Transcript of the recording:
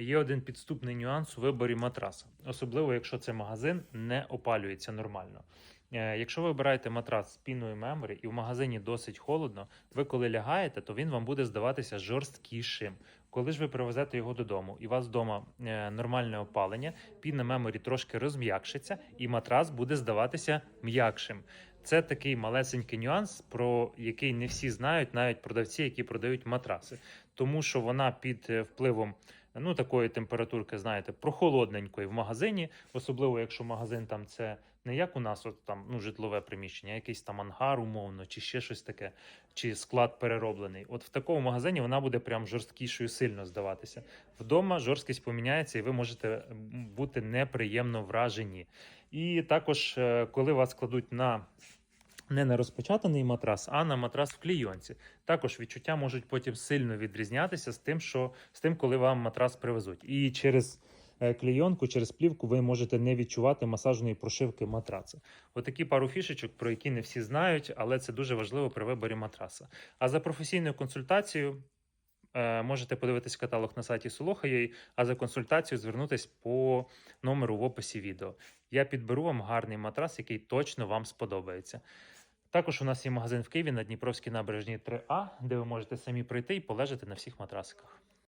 Є один підступний нюанс у виборі матраса, особливо якщо це магазин не опалюється нормально. Е, Якщо ви обираєте матрас з піною меморі і в магазині досить холодно, ви коли лягаєте, то він вам буде здаватися жорсткішим. Коли ж ви привезете його додому, і у вас вдома е, нормальне опалення, піна меморі трошки розм'якшиться, і матрас буде здаватися м'якшим. Це такий малесенький нюанс, про який не всі знають, навіть продавці, які продають матраси, тому що вона під е, впливом ну такої температурки, знаєте, прохолодненької в магазині, особливо якщо магазин там це не як у нас, от там ну житлове приміщення, якийсь там ангар, умовно, чи ще щось таке, чи склад перероблений. От в такому магазині вона буде прям жорсткішою сильно здаватися. Вдома жорсткість поміняється, і ви можете бути неприємно вражені. І також, е, коли вас кладуть на не на розпечатаний матрас, а на матрас в клійонці. Також відчуття можуть потім сильно відрізнятися з тим, що з тим, коли вам матрас привезуть. І через е, клійонку, через плівку ви можете не відчувати масажної прошивки матраца. Отакі пару фішечок, про які не всі знають, але це дуже важливо при виборі матраса. А за професійною консультацією. е, Можете подивитись каталог на сайті Солоха.ua, а за консультацією звернутись по номеру в описі відео. Я підберу вам гарний матрас, який точно вам сподобається. Також у нас є магазин в Києві на Дніпровській набережній 3А, де ви можете самі прийти і полежати на всіх матрасиках.